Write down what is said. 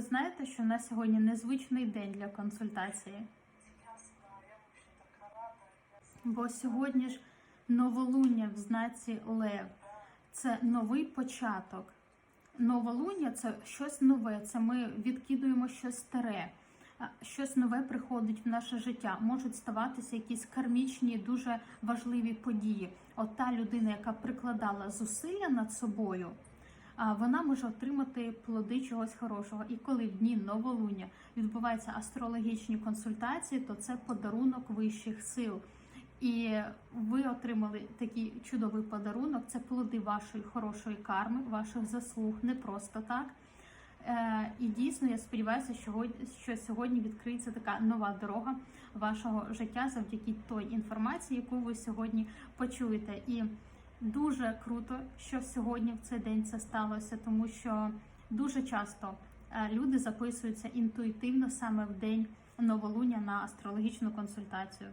ви знаєте, що на сьогодні незвичний день для консультації? Бо сьогодні ж новолуння в знаці Лев. Це новий початок. Новолуння це щось нове. Це ми відкидуємо щось старе. Щось нове приходить в наше життя. Можуть ставатися якісь кармічні, дуже важливі події. От та людина, яка прикладала зусилля над собою, вона може отримати плоди чогось хорошого. І коли в дні новолуння відбуваються астрологічні консультації, то це подарунок вищих сил. І ви отримали такий чудовий подарунок. Це плоди вашої хорошої карми, ваших заслуг, не просто так. Е, і дійсно я сподіваюся, що, сьогодні відкриється така нова дорога вашого життя завдяки той інформації, яку ви сьогодні почуєте. І дуже круто, що сьогодні в цей день це сталося, тому що дуже часто е, люди записуються інтуїтивно саме в день новолуння на астрологічну консультацію.